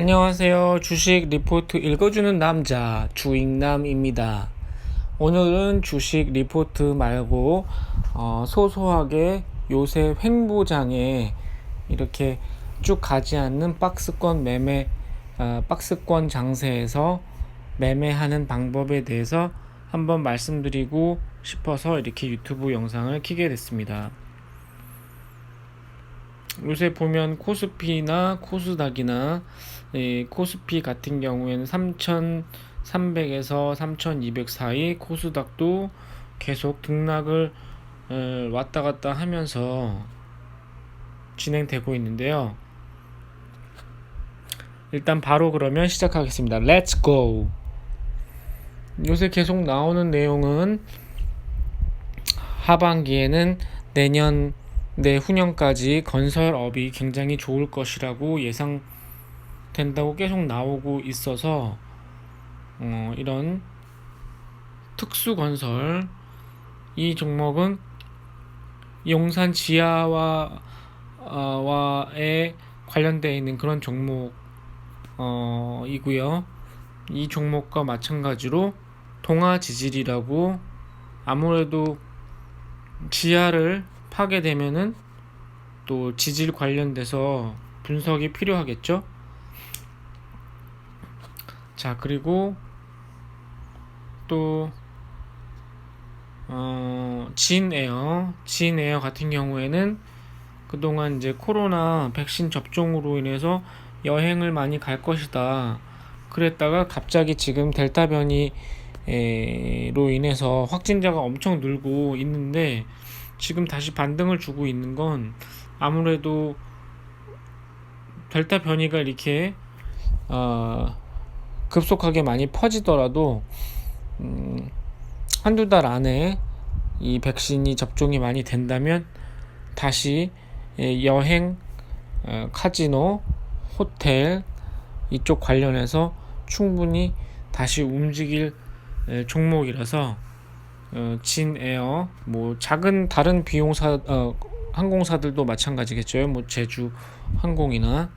안녕하세요. 주식 리포트 읽어주는 남자 주익남입니다. 오늘은 주식 리포트 말고 어, 소소하게 요새 횡보장에 이렇게 쭉 가지 않는 박스권 매매 어, 박스권 장세에서 매매하는 방법에 대해서 한번 말씀드리고 싶어서 이렇게 유튜브 영상을 키게 됐습니다. 요새 보면 코스피나 코스닥이나 예, 코스피 같은 경우에는 3,300에서 3,200 사이, 코스닥도 계속 등락을 에, 왔다 갔다 하면서 진행되고 있는데요. 일단 바로 그러면 시작하겠습니다. Let's go. 요새 계속 나오는 내용은 하반기에는 내년 내후년까지 건설업이 굉장히 좋을 것이라고 예상된다고 계속 나오고 있어서 어, 이런 특수건설 이 종목은 용산 지하와 어, 와에 관련되어 있는 그런 종목 어, 이고요. 이 종목과 마찬가지로 동화 지질이라고 아무래도 지하를 파게 되면은 또 지질 관련돼서 분석이 필요하겠죠. 자, 그리고 또 어, 진에어, 진에어 같은 경우에는 그동안 이제 코로나 백신 접종으로 인해서 여행을 많이 갈 것이다. 그랬다가 갑자기 지금 델타 변이로 인해서 확진자가 엄청 늘고 있는데 지금 다시 반등을 주고 있는 건 아무래도 델타 변이가 이렇게 어, 급속하게 많이 퍼지더라도 음, 한두 달 안에 이 백신이 접종이 많이 된다면 다시 예, 여행, 어, 카지노, 호텔 이쪽 관련해서 충분히 다시 움직일 종목이라서 어, 진에어 뭐 작은 다른 비용사 어, 항공사들도 마찬가지겠죠. 뭐 제주 항공이나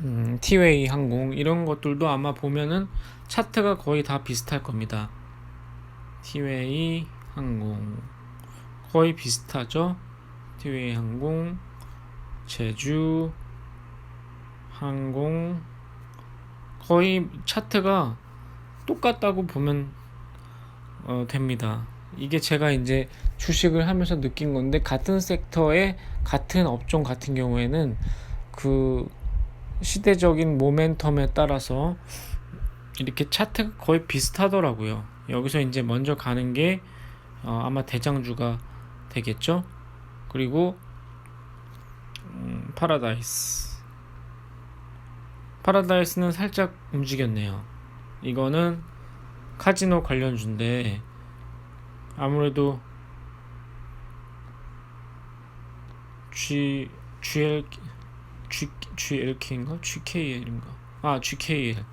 음, 티웨이 항공 이런 것들도 아마 보면은 차트가 거의 다 비슷할 겁니다. 티웨이 항공 거의 비슷하죠. 티웨이 항공, 제주 항공 거의 차트가 똑같다고 보면 어, 됩니다. 이게 제가 이제 주식을 하면서 느낀 건데 같은 섹터의 같은 업종 같은 경우에는 그 시대적인 모멘텀에 따라서 이렇게 차트가 거의 비슷하더라고요. 여기서 이제 먼저 가는 게 어, 아마 대장주가 되겠죠. 그리고 음, 파라다이스. 파라다이스는 살짝 움직였네요. 이거는 카지노 관련주인데 아무래도 G GL G GLK인가? GKL인가? 아 GKL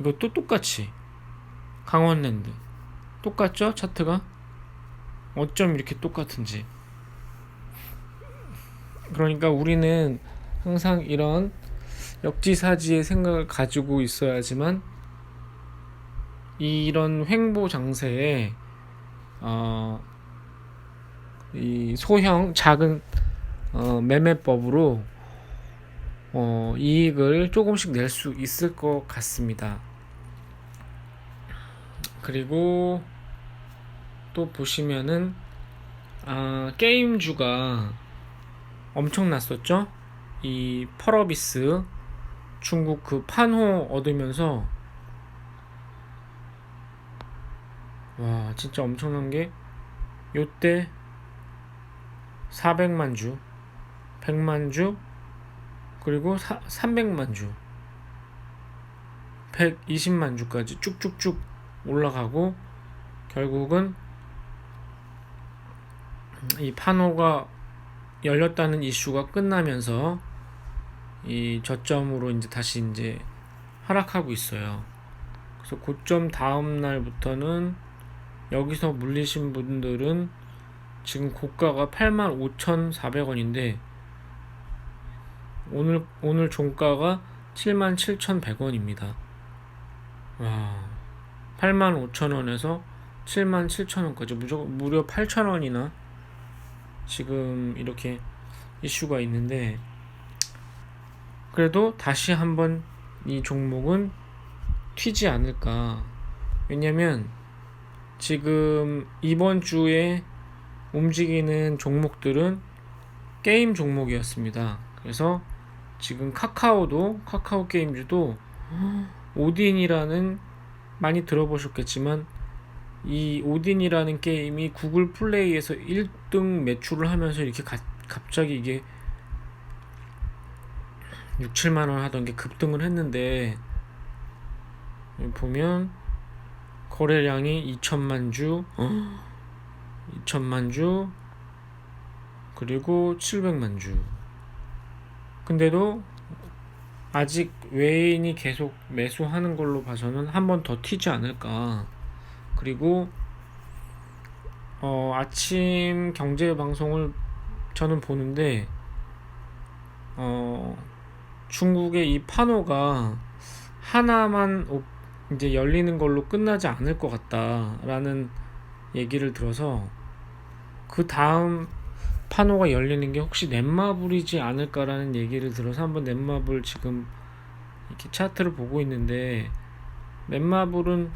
이것도 똑같이 강원랜드. 똑같죠? 차트가? 어쩜 이렇게 똑같은지. 그러니까 우리는 항상 이런 역지사지의 생각을 가지고 있어야지만 이런 횡보 장세에 어, 이 소형 작은 어, 매매법으로 어, 이익을 조금씩 낼 수 있을 것 같습니다. 그리고 또 보시면은 아, 게임주가 엄청났었죠. 이 펄어비스 중국 그 판호 얻으면서 와 진짜 엄청난 게 요때 400만 주 100만 주 그리고 사, 300만 주 120만 주까지 쭉쭉쭉 올라가고 결국은 이 판호가 열렸다는 이슈가 끝나면서 이 저점으로 이제 다시 이제 하락하고 있어요. 그래서 고점 다음 날부터는 여기서 물리신 분들은 지금 고가가 85,400원인데 오늘 오늘 종가가 77,100원입니다. 와, 85,000원에서 77,000원까지 무조, 무려 8,000원이나 지금 이렇게 이슈가 있는데 그래도 다시 한번 이 종목은 튀지 않을까. 왜냐면 지금 이번 주에 움직이는 종목들은 게임 종목이었습니다. 그래서 지금 카카오도 카카오 게임즈도 오딘이라는 많이 들어보셨겠지만 이 오딘이라는 게임이 구글 플레이에서 1등 매출을 하면서 이렇게 가, 갑자기 이게 6, 7만 원 하던 게 급등을 했는데 보면 거래량이 2천만 주, 2천만 주, 그리고 700만 주. 근데도 아직 외인이 계속 매수하는 걸로 봐서는 한 번 더 튀지 않을까. 그리고 어, 아침 경제 방송을 저는 보는데 어, 중국의 이 판호가 하나만 오- 이제 열리는 걸로 끝나지 않을 것 같다라는 얘기를 들어서 그 다음 판호가 열리는 게 혹시 넷마블이지 않을까라는 얘기를 들어서 한번 넷마블 지금 이렇게 차트를 보고 있는데 넷마블은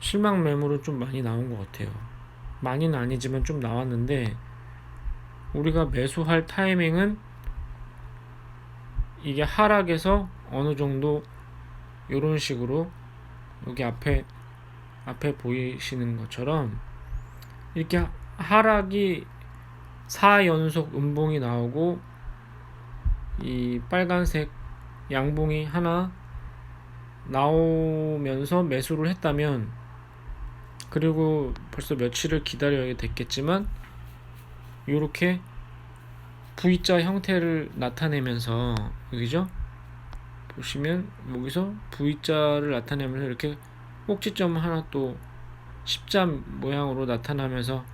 실망 매물은 좀 많이 나온 것 같아요. 많이는 아니지만 좀 나왔는데 우리가 매수할 타이밍은 이게 하락에서 어느 정도 이런 식으로 여기 앞에 앞에 보이시는 것처럼 이렇게 하락이 4연속 음봉이 나오고 이 빨간색 양봉이 하나 나오면서 매수를 했다면 그리고 벌써 며칠을 기다려야 됐겠지만 이렇게 V자 형태를 나타내면서 여기죠? 보시면 여기서 V자를 나타내면서 이렇게 꼭지점 하나 또 십자 모양으로 나타나면서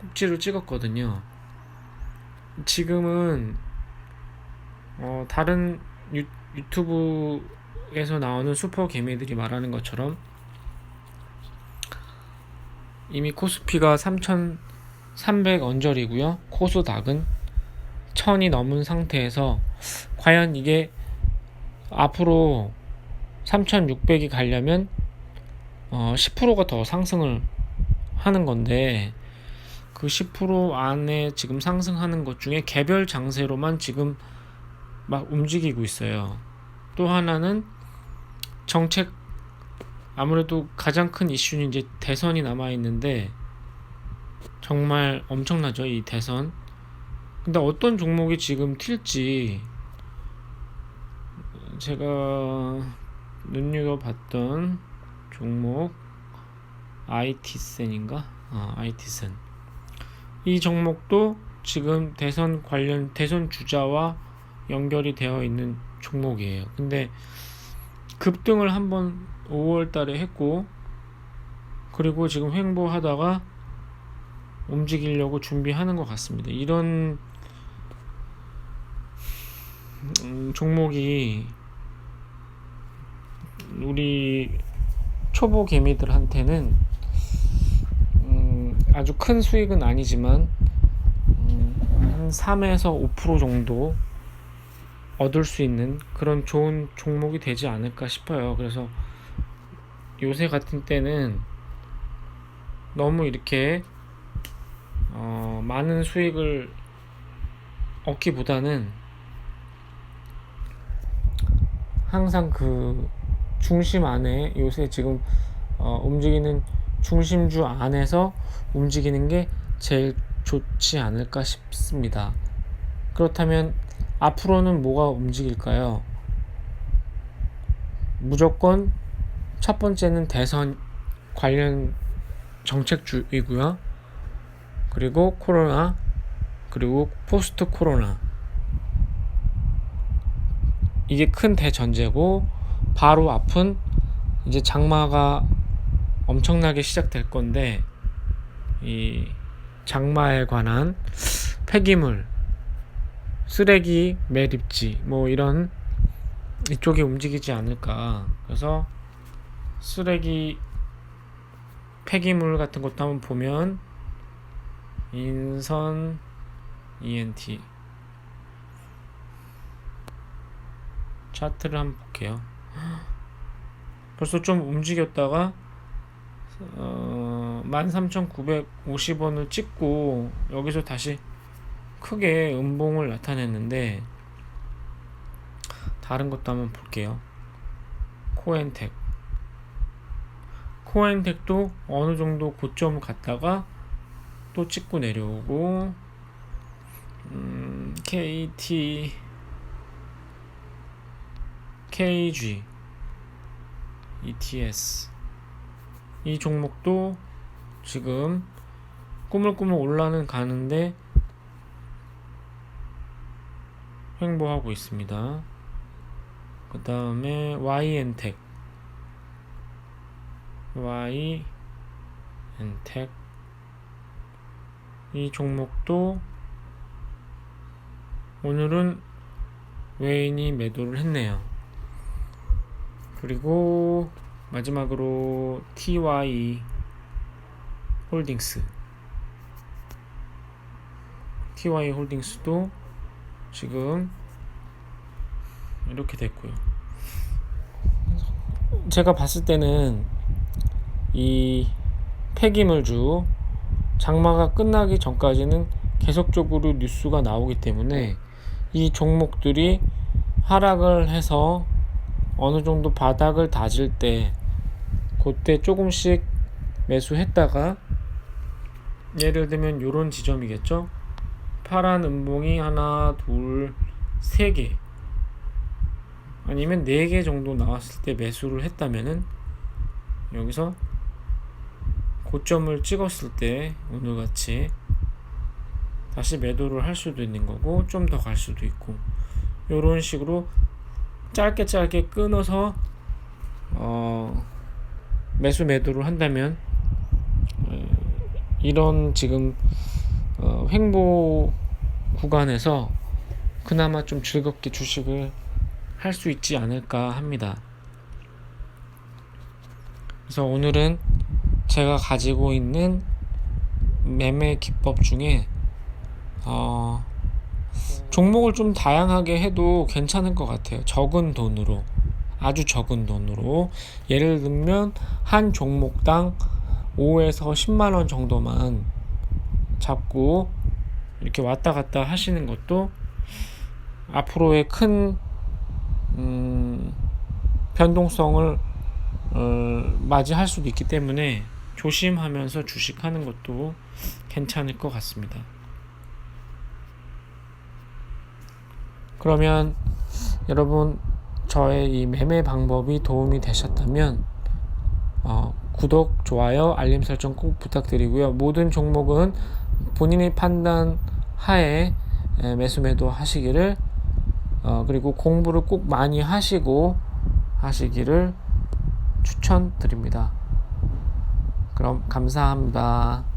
꼭지를 찍었거든요. 지금은 어, 다른 유, 유튜브에서 나오는 슈퍼 개미들이 말하는 것처럼 이미 코스피가 3,300 언저리고요. 코스닥은 1000이 넘은 상태에서 과연 이게 앞으로 3,600이 가려면 어, 10%가 더 상승을 하는 건데 그 10% 안에 지금 상승하는 것 중에 개별 장세로만 지금 막 움직이고 있어요. 또 하나는 정책 아무래도 가장 큰 이슈는 이제 대선이 남아 있는데 정말 엄청나죠 이 대선. 근데 어떤 종목이 지금 튈지 제가 눈여겨 봤던 종목 IT센인가? 아, IT센. 이 종목도 지금 대선 관련 대선 주자와 연결이 되어 있는 종목이에요. 근데 급등을 한번 5월 달에 했고 그리고 지금 횡보하다가 움직이려고 준비하는 것 같습니다. 이런 음, 종목이 우리 초보 개미들한테는 음, 아주 큰 수익은 아니지만 음, 한 3에서 5% 정도 얻을 수 있는 그런 좋은 종목이 되지 않을까 싶어요. 그래서 요새 같은 때는 너무 이렇게 어, 많은 수익을 얻기보다는 항상 그 중심 안에 요새 지금 어, 움직이는 중심주 안에서 움직이는 게 제일 좋지 않을까 싶습니다. 그렇다면 앞으로는 뭐가 움직일까요? 무조건 첫 번째는 대선 관련 정책주이고요. 그리고 코로나, 그리고 포스트 코로나. 이게 큰 대전제고 바로 앞은 이제 장마가 엄청나게 시작될 건데 이 장마에 관한 폐기물 쓰레기 매립지 뭐 이런 이쪽이 움직이지 않을까. 그래서 쓰레기 폐기물 같은 것도 한번 보면 인선 ENT 차트를 한번 볼게요. 벌써 좀 움직였다가 어, 13,950원을 찍고 여기서 다시 크게 음봉을 나타냈는데 다른 것도 한번 볼게요. 코엔텍 코엔텍도 어느 정도 고점 갔다가 또 찍고 내려오고 음, KT KG ETS 이 종목도 지금 꾸물꾸물 올라는 가는데 횡보하고 있습니다. 그 다음에 YN텍 YN텍 이 종목도 오늘은 외인이 매도를 했네요. 그리고 마지막으로 TY 홀딩스 TY 홀딩스도 지금 이렇게 됐고요. 제가 봤을 때는 이 폐기물주 장마가 끝나기 전까지는 계속적으로 뉴스가 나오기 때문에 이 종목들이 하락을 해서 어느 정도 바닥을 다질 때 그때 조금씩 매수했다가 예를 들면 요런 지점이겠죠? 파란 음봉이 하나 둘 세 개 아니면 네 개 정도 나왔을 때 매수를 했다면은 여기서 고점을 찍었을 때 오늘같이 다시 매도를 할 수도 있는 거고 좀 더 갈 수도 있고 이런 식으로 짧게 짧게 끊어서 어 매수 매도를 한다면 어, 이런 지금 어 횡보 구간에서 그나마 좀 즐겁게 주식을 할 수 있지 않을까 합니다. 그래서 오늘은 제가 가지고 있는 매매 기법 중에 어, 종목을 좀 다양하게 해도 괜찮을 것 같아요. 적은 돈으로 아주 적은 돈으로 예를 들면 한 종목당 5에서 10만 원 정도만 잡고 이렇게 왔다 갔다 하시는 것도 앞으로의 큰 음, 변동성을 어, 맞이할 수도 있기 때문에 조심하면서 주식하는 것도 괜찮을 것 같습니다. 그러면 여러분 저의 이 매매 방법이 도움이 되셨다면 어, 구독, 좋아요, 알림 설정 꼭 부탁드리고요. 모든 종목은 본인의 판단 하에 에, 매수 매도 하시기를 어, 그리고 공부를 꼭 많이 하시고 하시기를 추천드립니다. 그럼 감사합니다.